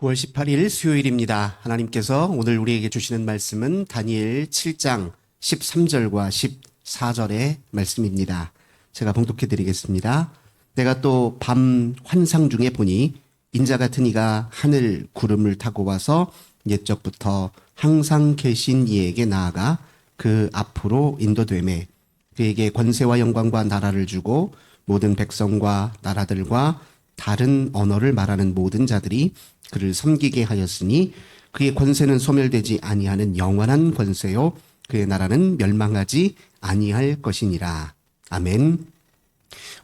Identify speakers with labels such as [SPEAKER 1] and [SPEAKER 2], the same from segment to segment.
[SPEAKER 1] 9월 18일 수요일입니다. 하나님께서 오늘 우리에게 주시는 말씀은 다니엘 7장 13절과 14절의 말씀입니다. 제가 봉독해 드리겠습니다. 내가 또 밤 환상 중에 보니 인자 같은 이가 하늘 구름을 타고 와서 옛적부터 항상 계신 이에게 나아가 그 앞으로 인도되매 그에게 권세와 영광과 나라를 주고 모든 백성과 나라들과 다른 언어를 말하는 모든 자들이 그를 섬기게 하였으니 그의 권세는 소멸되지 아니하는 영원한 권세요 그의 나라는 멸망하지 아니할 것이니라. 아멘.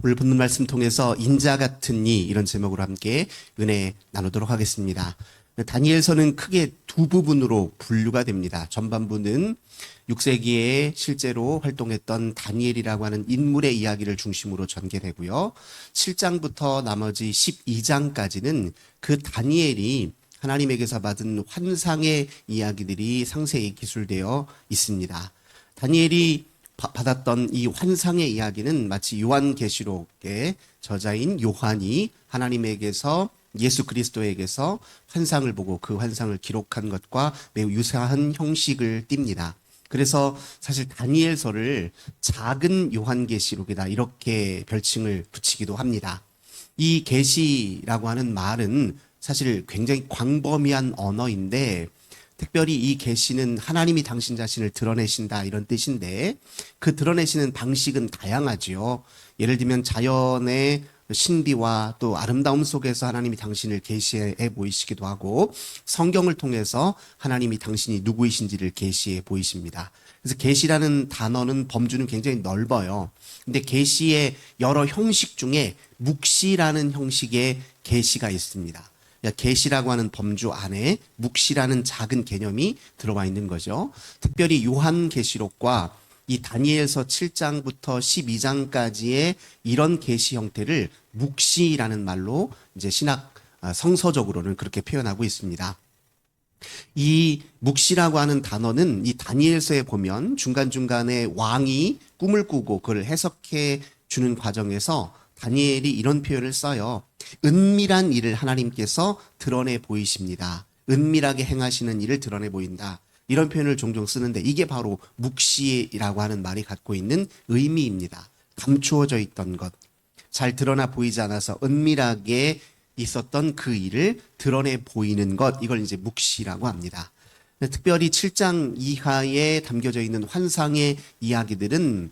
[SPEAKER 1] 오늘 본문 말씀 통해서 인자 같은 이 이런 제목으로 함께 은혜 나누도록 하겠습니다. 다니엘서는 크게 두 부분으로 분류가 됩니다. 전반부는 6세기에 실제로 활동했던 다니엘이라고 하는 인물의 이야기를 중심으로 전개되고요. 7장부터 나머지 12장까지는 그 다니엘이 하나님에게서 받은 환상의 이야기들이 상세히 기술되어 있습니다. 다니엘이 받았던 이 환상의 이야기는 마치 요한계시록의 저자인 요한이 하나님에게서 예수 그리스도에게서 환상을 보고 그 환상을 기록한 것과 매우 유사한 형식을 띱니다. 그래서 사실 다니엘서를 작은 요한계시록이다 이렇게 별칭을 붙이기도 합니다. 이 계시라고 하는 말은 사실 굉장히 광범위한 언어인데 특별히 이 계시는 하나님이 당신 자신을 드러내신다 이런 뜻인데 그 드러내시는 방식은 다양하지요. 예를 들면 자연의 신비와 또 아름다움 속에서 하나님이 당신을 계시해 보이시기도 하고 성경을 통해서 하나님이 당신이 누구이신지를 계시해 보이십니다. 그래서 계시라는 단어는 범주는 굉장히 넓어요. 근데 계시의 여러 형식 중에 묵시라는 형식의 계시가 있습니다. 그러니까 계시라고 하는 범주 안에 묵시라는 작은 개념이 들어와 있는 거죠. 특별히 요한 계시록과 이 다니엘서 7장부터 12장까지의 이런 계시 형태를 묵시라는 말로 이제 신학 아, 성서적으로는 그렇게 표현하고 있습니다. 이 묵시라고 하는 단어는 이 다니엘서에 보면 중간중간에 왕이 꿈을 꾸고 그걸 해석해 주는 과정에서 다니엘이 이런 표현을 써요. 은밀한 일을 하나님께서 드러내 보이십니다. 은밀하게 행하시는 일을 드러내 보인다. 이런 표현을 종종 쓰는데 이게 바로 묵시라고 하는 말이 갖고 있는 의미입니다. 감추어져 있던 것, 잘 드러나 보이지 않아서 은밀하게 있었던 그 일을 드러내 보이는 것, 이걸 이제 묵시라고 합니다. 특별히 7장 이하에 담겨져 있는 환상의 이야기들은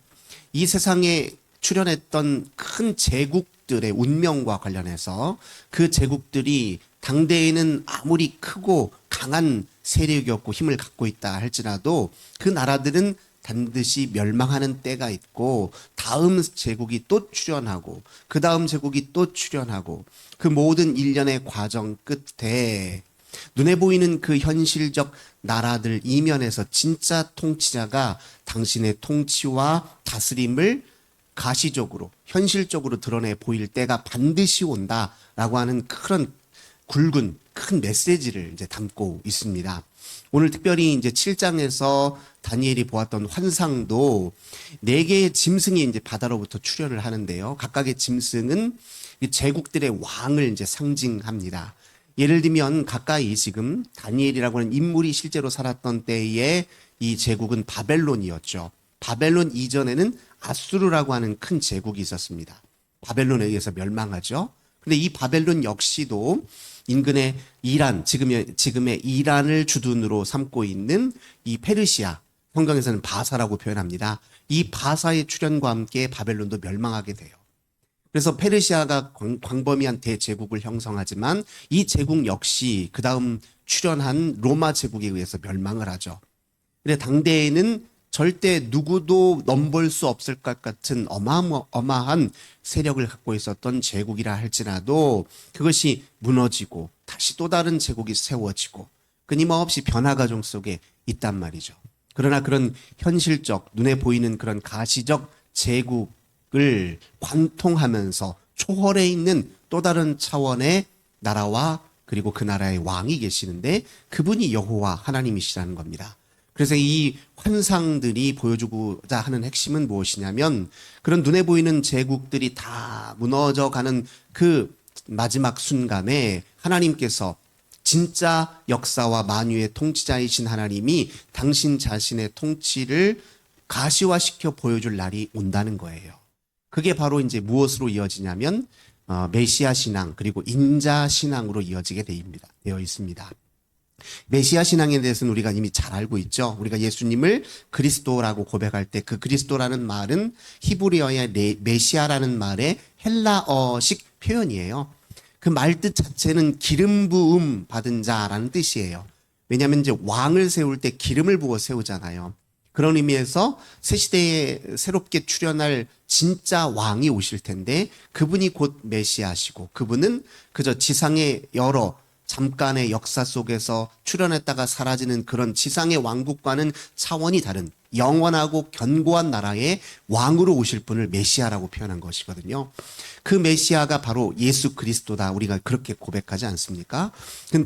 [SPEAKER 1] 이 세상에 출현했던 큰 제국들의 운명과 관련해서 그 제국들이 당대에는 아무리 크고 강한 세력이었고 힘을 갖고 있다 할지라도 그 나라들은 반드시 멸망하는 때가 있고 다음 제국이 또 출현하고 그 다음 제국이 또 출현하고 그 모든 일련의 과정 끝에 눈에 보이는 그 현실적 나라들 이면에서 진짜 통치자가 당신의 통치와 다스림을 가시적으로 현실적으로 드러내 보일 때가 반드시 온다라고 하는 그런 굵은 큰 메시지를 이제 담고 있습니다. 오늘 특별히 이제 7장에서 다니엘이 보았던 환상도 네 개의 짐승이 이제 바다로부터 출현을 하는데요. 각각의 짐승은 제국들의 왕을 이제 상징합니다. 예를 들면 가까이 지금 다니엘이라고 하는 인물이 실제로 살았던 때에 이 제국은 바벨론이었죠. 바벨론 이전에는 아수르라고 하는 큰 제국이 있었습니다. 바벨론에 의해서 멸망하죠. 근데 이 바벨론 역시도 인근의 이란, 지금의, 지금의 이란을 주둔으로 삼고 있는 이 페르시아, 성경에서는 바사라고 표현합니다. 이 바사의 출현과 함께 바벨론도 멸망하게 돼요. 그래서 페르시아가 광범위한 대제국을 형성하지만 이 제국 역시 그 다음 출현한 로마 제국에 의해서 멸망을 하죠. 근데 당대에는 절대 누구도 넘볼 수 없을 것 같은 어마어마한 세력을 갖고 있었던 제국이라 할지라도 그것이 무너지고 다시 또 다른 제국이 세워지고 끊임없이 변화 과정 속에 있단 말이죠. 그러나 그런 현실적 눈에 보이는 그런 가시적 제국을 관통하면서 초월해 있는 또 다른 차원의 나라와 그리고 그 나라의 왕이 계시는데 그분이 여호와 하나님이시라는 겁니다. 그래서 이 환상들이 보여주고자 하는 핵심은 무엇이냐면 그런 눈에 보이는 제국들이 다 무너져 가는 그 마지막 순간에 하나님께서 진짜 역사와 만유의 통치자이신 하나님이 당신 자신의 통치를 가시화시켜 보여줄 날이 온다는 거예요. 그게 바로 이제 무엇으로 이어지냐면 어, 메시아 신앙 그리고 인자 신앙으로 이어지게. 되어 있습니다. 메시아 신앙에 대해서는 우리가 이미 잘 알고 있죠. 우리가 예수님을 그리스도라고 고백할 때 그 그리스도라는 말은 히브리어의 레- 메시아라는 말의 헬라어식 표현이에요. 그 말 뜻 자체는 기름 부음 받은 자라는 뜻이에요. 왜냐하면 이제 왕을 세울 때 기름을 부어 세우잖아요. 그런 의미에서 새 시대에 새롭게 출현할 진짜 왕이 오실 텐데 그분이 곧 메시아시고 그분은 그저 지상의 여러 잠깐의 역사 속에서 출현했다가 사라지는 그런 지상의 왕국과는 차원이 다른 영원하고 견고한 나라의 왕으로 오실 분을 메시아라고 표현한 것이거든요. 그 메시아가 바로 예수 그리스도다. 우리가 그렇게 고백하지 않습니까?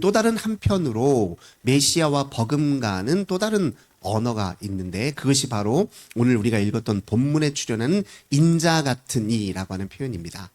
[SPEAKER 1] 또 다른 한편으로 메시아와 버금가는 또 다른 언어가 있는데 그것이 바로 오늘 우리가 읽었던 본문에 출연하는 인자 같은 이라고 하는 표현입니다.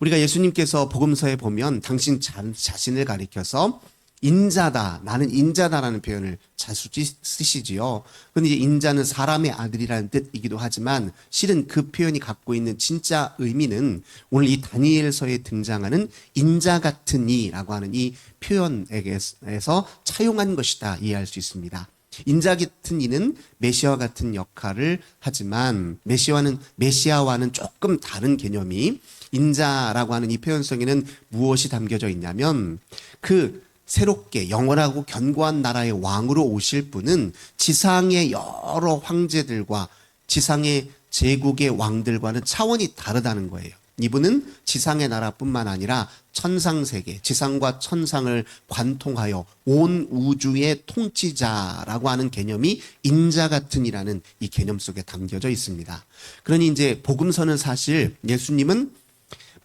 [SPEAKER 1] 우리가 예수님께서 복음서에 보면 당신 자, 자신을 가리켜서 인자다, 나는 인자다라는 표현을 찌- 쓰시지요. 근데 인자는 사람의 아들이라는 뜻이기도 하지만 실은 그 표현이 갖고 있는 진짜 의미는 오늘 이 다니엘서에 등장하는 인자 같은 이라고 하는 이 표현에서 차용한 것이다 이해할 수 있습니다. 인자 같은 이는 메시아 같은 역할을 하지만 메시아와는 메시아와는 조금 다른 개념이 인자라고 하는 이 표현성에는 무엇이 담겨져 있냐면 그 새롭게 영원하고 견고한 나라의 왕으로 오실 분은 지상의 여러 황제들과 지상의 제국의 왕들과는 차원이 다르다는 거예요. 이분은 지상의 나라뿐만 아니라 천상 세계, 지상과 천상을 관통하여 온 우주의 통치자라고 하는 개념이 인자 같은이라는 이 개념 속에 담겨져 있습니다. 그러니 이제 복음서는 사실 예수님은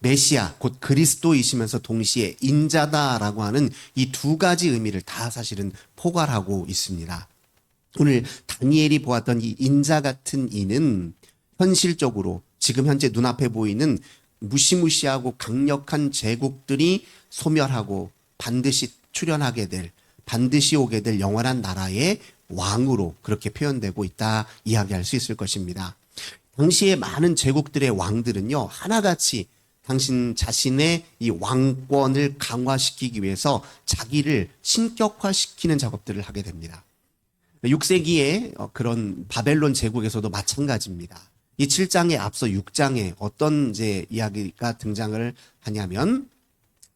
[SPEAKER 1] 메시아 곧 그리스도이시면서 동시에 인자다라고 하는 이 두 가지 의미를 다 사실은 포괄하고 있습니다. 오늘 다니엘이 보았던 이 인자 같은 이는 현실적으로 지금 현재 눈앞에 보이는 무시무시하고 강력한 제국들이 소멸하고 반드시 출현하게 될 반드시 오게 될 영원한 나라의 왕으로 그렇게 표현되고 있다 이야기할 수 있을 것입니다. 당시에 많은 제국들의 왕들은요 하나같이 당신 자신의 이 왕권을 강화시키기 위해서 자기를 신격화시키는 작업들을 하게 됩니다. 6세기의 어, 그런 바벨론 제국에서도 마찬가지입니다. 이 7장에 앞서 6장에 어떤 이제 이야기가 등장을 하냐면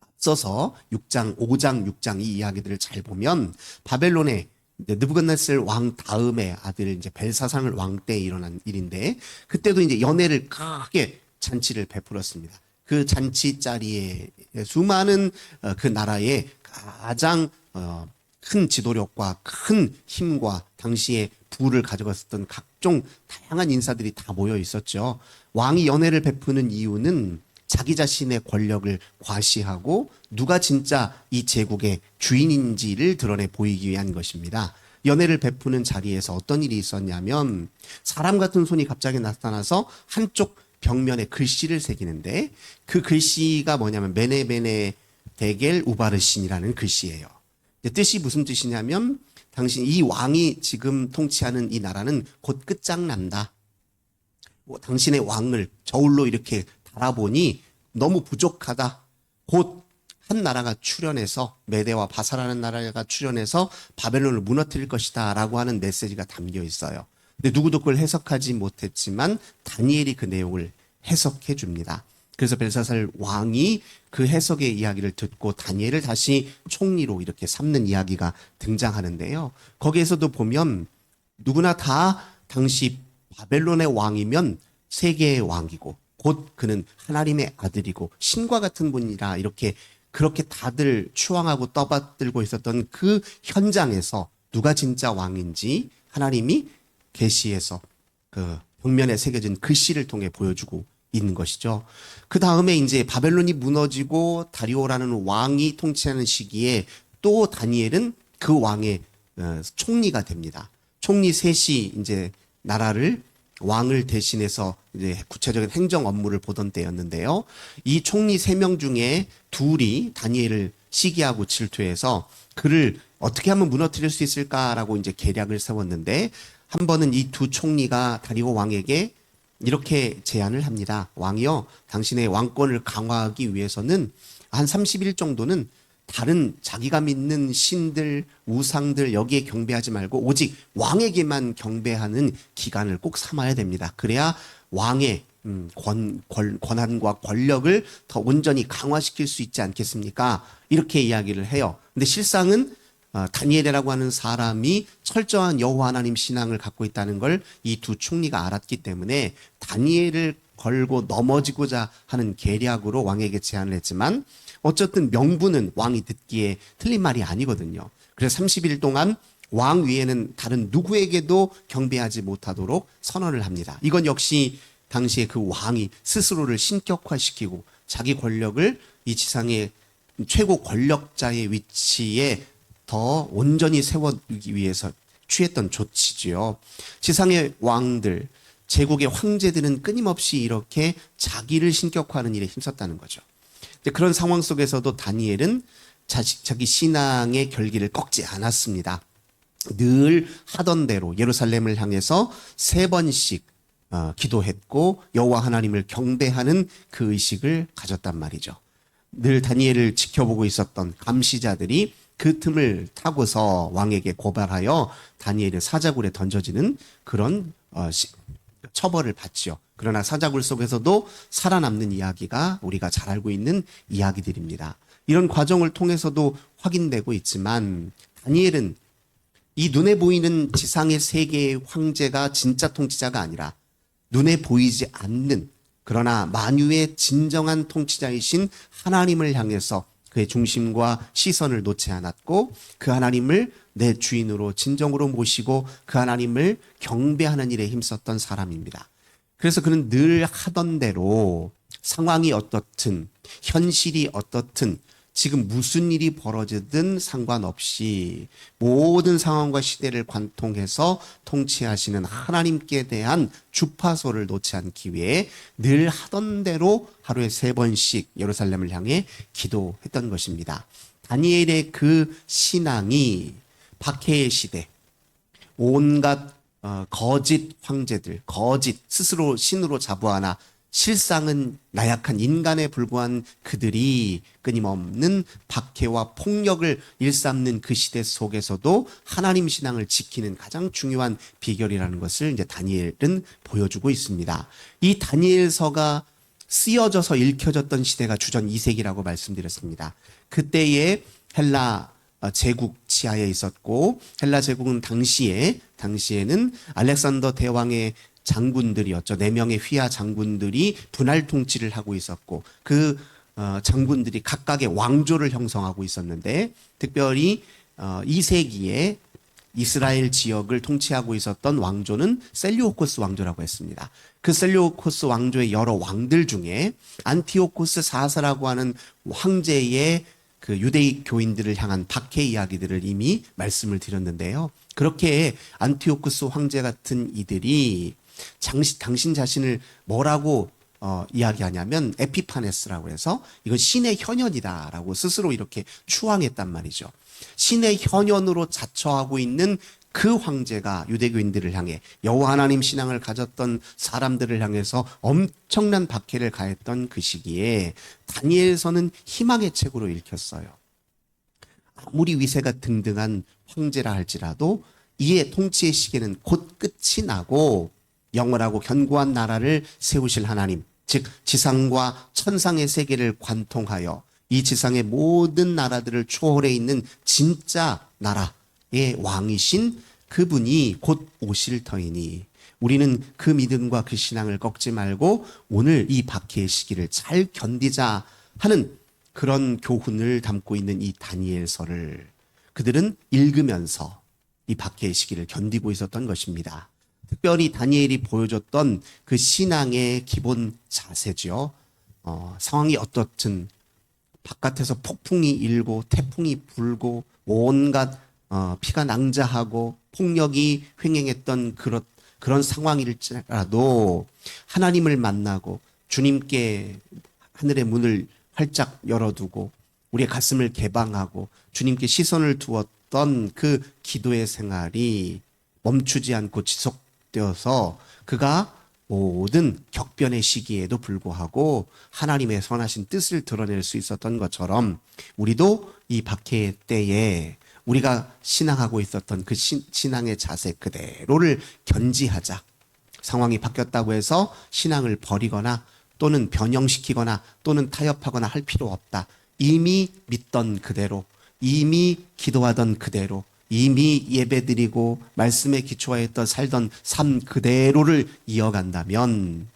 [SPEAKER 1] 앞서서 6장, 5장, 6장 이 이야기들을 잘 보면 바벨론의 느부갓네살 왕 다음에 아들 이제 벨사상을 왕 때 일어난 일인데 그때도 이제 연회를 크게 잔치를 베풀었습니다. 그 잔치 자리에 수많은 어, 그 나라의 가장 어, 큰 지도력과 큰 힘과 당시에 부를 가져갔었던 각종 다양한 인사들이 다 모여 있었죠. 왕이 연회를 베푸는 이유는 자기 자신의 권력을 과시하고 누가 진짜 이 제국의 주인인지를 드러내 보이기 위한 것입니다. 연회를 베푸는 자리에서 어떤 일이 있었냐면 사람 같은 손이 갑자기 나타나서 한쪽 벽면에 글씨를 새기는데 그 글씨가 뭐냐면 메네베네 데겔 우바르신이라는 글씨예요. 뜻이 무슨 뜻이냐면 당신 이 왕이 지금 통치하는 이 나라는 곧 끝장난다. 뭐 당신의 왕을 저울로 이렇게 달아보니 너무 부족하다. 곧 한 나라가 출현해서 메대와 바사라는 나라가 출현해서 바벨론을 무너뜨릴 것이다라고 하는 메시지가 담겨 있어요. 근데 누구도 그걸 해석하지 못했지만 다니엘이 그 내용을 해석해 줍니다. 그래서 벨사살 왕이 그 해석의 이야기를 듣고 다니엘을 다시 총리로 이렇게 삼는 이야기가 등장하는데요. 거기에서도 보면 누구나 다 당시 바벨론의 왕이면 세계의 왕이고 곧 그는 하나님의 아들이고 신과 같은 분이라 이렇게 그렇게 다들 추앙하고 떠받들고 있었던 그 현장에서 누가 진짜 왕인지 하나님이 계시에서 그 벽면에 새겨진 글씨를 통해 보여주고 있는 것이죠. 그 다음에 이제 바벨론이 무너지고 다리오라는 왕이 통치하는 시기에 또 다니엘은 그 왕의 어, 총리가 됩니다. 총리 셋이 이제 나라를 왕을 대신해서 이제 구체적인 행정 업무를 보던 때였는데요. 이 총리 세 명 중에 둘이 다니엘을 시기하고 질투해서 그를 어떻게 하면 무너뜨릴 수 있을까라고 이제 계략을 세웠는데 한 번은 이 두 총리가 다리오 왕에게 이렇게 제안을 합니다. 왕이요, 당신의 왕권을 강화하기 위해서는 한 30일 정도는 다른 자기가 믿는 신들, 우상들 여기에 경배하지 말고 오직 왕에게만 경배하는 기간을 꼭 삼아야 됩니다. 그래야 왕의 음, 권, 권, 권한과 권력을 더 온전히 강화시킬 수 있지 않겠습니까? 이렇게 이야기를 해요. 근데 실상은 어, 다니엘이라고 하는 사람이 철저한 여호와 하나님 신앙을 갖고 있다는 걸 이 두 총리가 알았기 때문에 다니엘을 걸고 넘어지고자 하는 계략으로 왕에게 제안을 했지만 어쨌든 명분은 왕이 듣기에 틀린 말이 아니거든요. 그래서 30일 동안 왕 위에는 다른 누구에게도 경배하지 못하도록 선언을 합니다. 이건 역시 당시에 그 왕이 스스로를 신격화시키고 자기 권력을 이 지상의 최고 권력자의 위치에 더 온전히 세우기 위해서 취했던 조치지요. 지상의 왕들, 제국의 황제들은 끊임없이 이렇게 자기를 신격화하는 일에 힘썼다는 거죠. 근데 그런 상황 속에서도 다니엘은 자식, 자기 신앙의 결기를 꺾지 않았습니다. 늘 하던 대로 예루살렘을 향해서 세 번씩 어, 기도했고 여호와 하나님을 경배하는 그 의식을 가졌단 말이죠. 늘 다니엘을 지켜보고 있었던 감시자들이 그 틈을 타고서 왕에게 고발하여 다니엘의 사자굴에 던져지는 그런 어, 시- 처벌을 받지요. 그러나 사자굴 속에서도 살아남는 이야기가 우리가 잘 알고 있는 이야기들입니다. 이런 과정을 통해서도 확인되고 있지만 다니엘은 이 눈에 보이는 지상의 세계의 황제가 진짜 통치자가 아니라 눈에 보이지 않는 그러나 만유의 진정한 통치자이신 하나님을 향해서 그의 중심과 시선을 놓지 않았고 그 하나님을 내 주인으로 진정으로 모시고 그 하나님을 경배하는 일에 힘썼던 사람입니다. 그래서 그는 늘 하던 대로 상황이 어떻든 현실이 어떻든 지금 무슨 일이 벌어지든 상관없이 모든 상황과 시대를 관통해서 통치하시는 하나님께 대한 주파소를 놓지 않기 위해 늘 하던 대로 하루에 세 번씩 예루살렘을 향해 기도했던 것입니다. 다니엘의 그 신앙이 박해의 시대, 온갖 어, 거짓 황제들, 거짓 스스로 신으로 자부하나 실상은 나약한 인간에 불과한 그들이 끊임없는 박해와 폭력을 일삼는 그 시대 속에서도 하나님 신앙을 지키는 가장 중요한 비결이라는 것을 이제 다니엘은 보여주고 있습니다. 이 다니엘서가 쓰여져서 읽혀졌던 시대가 주전 2세기라고 말씀드렸습니다. 그때에 헬라 어, 제국 치하에 있었고 헬라 제국은 당시에 당시에는 알렉산더 대왕의 장군들이었죠. 네 명의 휘하 장군들이 분할 통치를 하고 있었고 그 어, 장군들이 각각의 왕조를 형성하고 있었는데 특별히 어, 2세기에 이스라엘 지역을 통치하고 있었던 왕조는 셀리오코스 왕조라고 했습니다. 그 셀리오코스 왕조의 여러 왕들 중에 안티오코스 사사라고 하는 황제의 그 유대인 교인들을 향한 박해 이야기들을 이미 말씀을 드렸는데요. 그렇게 안티오쿠스 황제 같은 이들이 장시, 당신 자신을 뭐라고 어, 이야기하냐면 에피파네스라고 해서 이건 신의 현현이다라고 스스로 이렇게 추앙했단 말이죠. 신의 현현으로 자처하고 있는 그 황제가 유대교인들을 향해 여호와 하나님 신앙을 가졌던 사람들을 향해서 엄청난 박해를 가했던 그 시기에 다니엘서는 희망의 책으로 읽혔어요. 아무리 위세가 등등한 황제라 할지라도 이의 통치의 시기는 곧 끝이 나고 영원하고 견고한 나라를 세우실 하나님, 즉 지상과 천상의 세계를 관통하여 이 지상의 모든 나라들을 초월해 있는 진짜 나라의 왕이신 그분이 곧 오실 터이니 우리는 그 믿음과 그 신앙을 꺾지 말고 오늘 이 박해의 시기를 잘 견디자 하는 그런 교훈을 담고 있는 이 다니엘서를 그들은 읽으면서 이 박해의 시기를 견디고 있었던 것입니다. 특별히 다니엘이 보여줬던 그 신앙의 기본 자세죠. 어, 상황이 어떻든 바깥에서 폭풍이 일고 태풍이 불고 온갖 어, 피가 낭자하고 폭력이 횡행했던 그런 그런 상황일지라도 하나님을 만나고 주님께 하늘의 문을 활짝 열어두고 우리의 가슴을 개방하고 주님께 시선을 두었던 그 기도의 생활이 멈추지 않고 지속 되어서 그가 모든 격변의 시기에도 불구하고 하나님의 선하신 뜻을 드러낼 수 있었던 것처럼 우리도 이 박해의 때에 우리가 신앙하고 있었던 그 신, 신앙의 자세 그대로를 견지하자. 상황이 바뀌었다고 해서 신앙을 버리거나 또는 변형시키거나 또는 타협하거나 할 필요 없다. 이미 믿던 그대로, 이미 기도하던 그대로, 이미 예배드리고 말씀에 기초하였던 살던 삶 그대로를 이어간다면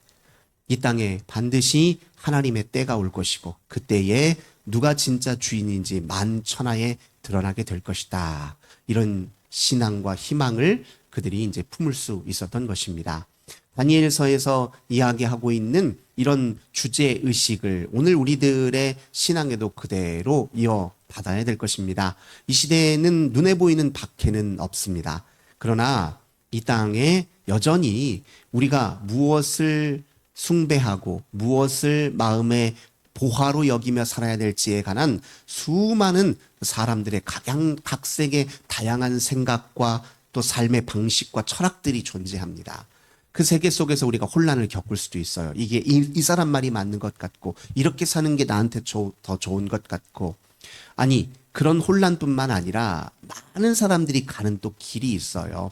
[SPEAKER 1] 이 땅에 반드시 하나님의 때가 올 것이고 그때에 누가 진짜 주인인지 만천하에 드러나게 될 것이다. 이런 신앙과 희망을 그들이 이제 품을 수 있었던 것입니다. 다니엘서에서 이야기하고 있는 이런 주제 의식을 오늘 우리들의 신앙에도 그대로 이어 받아야 될 것입니다. 이 시대에는 눈에 보이는 박해는 없습니다. 그러나 이 땅에 여전히 우리가 무엇을 숭배하고 무엇을 마음의 보화로 여기며 살아야 될지에 관한 수많은 사람들의 각양 각색의 다양한 생각과 또 삶의 방식과 철학들이 존재합니다. 그 세계 속에서 우리가 혼란을 겪을 수도 있어요. 이게 이, 이 사람 말이 맞는 것 같고 이렇게 사는 게 나한테 조, 더 좋은 것 같고 아니 그런 혼란뿐만 아니라 많은 사람들이 가는 또 길이 있어요.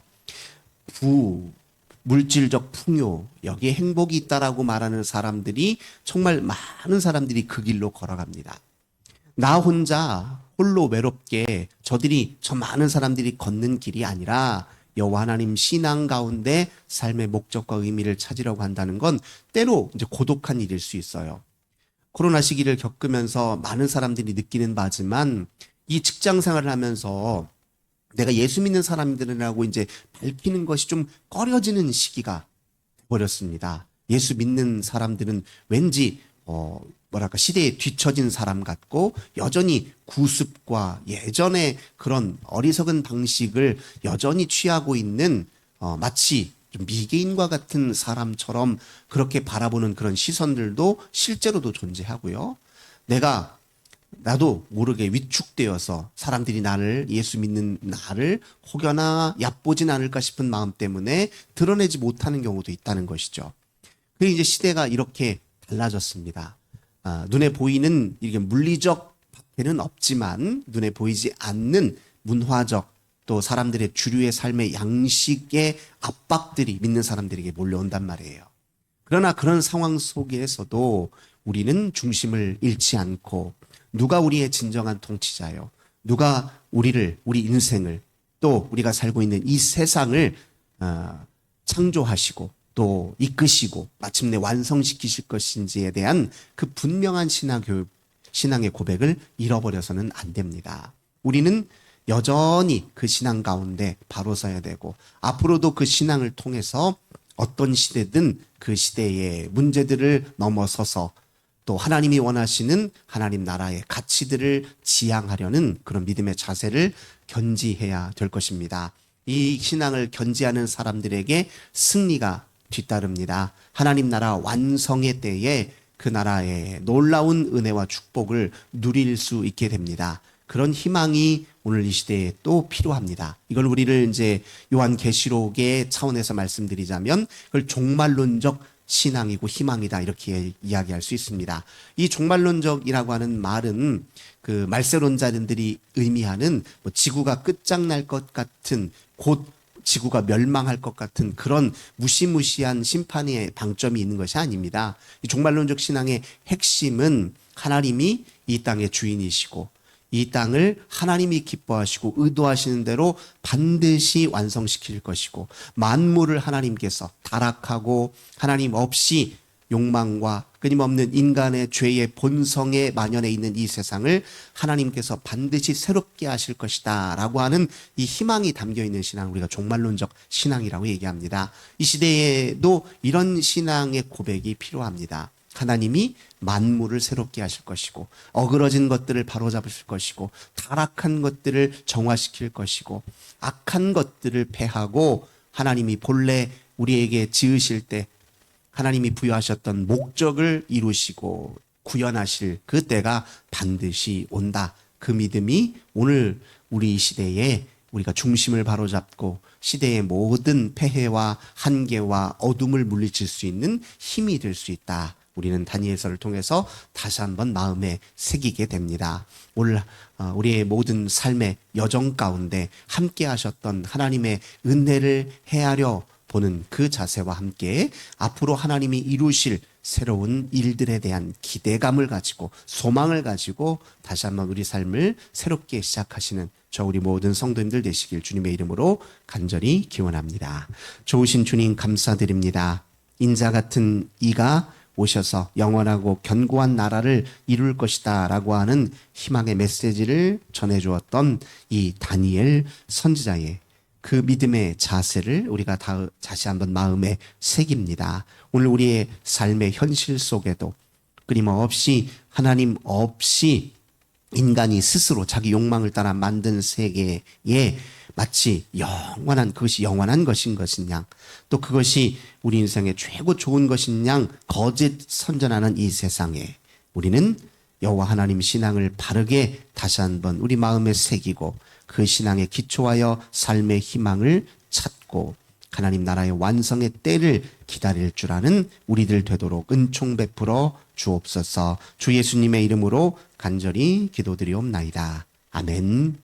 [SPEAKER 1] 부 물질적 풍요 여기에 행복이 있다라고 말하는 사람들이 정말 많은 사람들이 그 길로 걸어갑니다. 나 혼자 홀로 외롭게 저들이 저 많은 사람들이 걷는 길이 아니라 여호와 하나님 신앙 가운데 삶의 목적과 의미를 찾으려고 한다는 건 때로 이제 고독한 일일 수 있어요. 코로나 시기를 겪으면서 많은 사람들이 느끼는 바지만 이 직장 생활을 하면서 내가 예수 믿는 사람들이라고 이제 밝히는 것이 좀 꺼려지는 시기가 버렸습니다. 예수 믿는 사람들은 왠지 어 뭐랄까 시대에 뒤처진 사람 같고 여전히 구습과 예전의 그런 어리석은 방식을 여전히 취하고 있는 어 마치 좀 미개인과 같은 사람처럼 그렇게 바라보는 그런 시선들도 실제로도 존재하고요. 내가 나도 모르게 위축되어서 사람들이 나를 예수 믿는 나를 혹여나 얕보진 않을까 싶은 마음 때문에 드러내지 못하는 경우도 있다는 것이죠. 그 이제 시대가 이렇게 달라졌습니다. 아, 눈에 보이는 이게 물리적 박해는 없지만 눈에 보이지 않는 문화적 또 사람들의 주류의 삶의 양식의 압박들이 믿는 사람들에게 몰려온단 말이에요. 그러나 그런 상황 속에서도 우리는 중심을 잃지 않고 누가 우리의 진정한 통치자요? 누가 우리를 우리 인생을 또 우리가 살고 있는 이 세상을 어, 창조하시고 또 이끄시고 마침내 완성시키실 것인지에 대한 그 분명한 신앙 교육, 신앙의 고백을 잃어버려서는 안 됩니다. 우리는 여전히 그 신앙 가운데 바로 서야 되고 앞으로도 그 신앙을 통해서 어떤 시대든 그 시대의 문제들을 넘어서서 또 하나님이 원하시는 하나님 나라의 가치들을 지향하려는 그런 믿음의 자세를 견지해야 될 것입니다. 이 신앙을 견지하는 사람들에게 승리가 뒤따릅니다. 하나님 나라 완성의 때에 그 나라의 놀라운 은혜와 축복을 누릴 수 있게 됩니다. 그런 희망이 오늘 이 시대에 또 필요합니다. 이걸 우리를 이제 요한 계시록의 차원에서 말씀드리자면 그걸 종말론적 신앙이고 희망이다 이렇게 이야기할 수 있습니다. 이 종말론적이라고 하는 말은 그 말세론자들이 의미하는 뭐 지구가 끝장날 것 같은 곧 지구가 멸망할 것 같은 그런 무시무시한 심판의 방점이 있는 것이 아닙니다. 이 종말론적 신앙의 핵심은 하나님이 이 땅의 주인이시고 이 땅을 하나님이 기뻐하시고 의도하시는 대로 반드시 완성시킬 것이고 만물을 하나님께서 타락하고 하나님 없이 욕망과 끊임없는 인간의 죄의 본성에 만연해 있는 이 세상을 하나님께서 반드시 새롭게 하실 것이다. 라고 하는 이 희망이 담겨 있는 신앙, 우리가 종말론적 신앙이라고 얘기합니다. 이 시대에도 이런 신앙의 고백이 필요합니다. 하나님이 만물을 새롭게 하실 것이고 어그러진 것들을 바로잡으실 것이고 타락한 것들을 정화시킬 것이고 악한 것들을 패하고 하나님이 본래 우리에게 지으실 때 하나님이 부여하셨던 목적을 이루시고 구현하실 그 때가 반드시 온다. 그 믿음이 오늘 우리 시대에 우리가 중심을 바로잡고 시대의 모든 폐해와 한계와 어둠을 물리칠 수 있는 힘이 될 수 있다. 우리는 다니엘서를 통해서 다시 한번 마음에 새기게 됩니다. 오늘 어, 우리의 모든 삶의 여정 가운데 함께 하셨던 하나님의 은혜를 헤아려 보는 그 자세와 함께 앞으로 하나님이 이루실 새로운 일들에 대한 기대감을 가지고 소망을 가지고 다시 한번 우리 삶을 새롭게 시작하시는 저 우리 모든 성도님들 되시길 주님의 이름으로 간절히 기원합니다. 좋으신 주님 감사드립니다. 인자 같은 이가 오셔서 영원하고 견고한 나라를 이룰 것이다 라고 하는 희망의 메시지를 전해 주었던 이 다니엘 선지자의 그 믿음의 자세를 우리가 다, 다시 한번 마음에 새깁니다. 오늘 우리의 삶의 현실 속에도 끊임없이 하나님 없이 인간이 스스로 자기 욕망을 따라 만든 세계에 마치 영원한 그것이 영원한 것인 양, 또 그것이 우리 인생의 최고 좋은 양 거짓 선전하는 이 세상에 우리는 여호와 하나님 신앙을 바르게 다시 한번 우리 마음에 새기고 그 신앙에 기초하여 삶의 희망을 찾고 하나님 나라의 완성의 때를 기다릴 줄 아는 우리들 되도록 은총 베풀어 주옵소서 주 예수님의 이름으로 간절히 기도드리옵나이다. 아멘.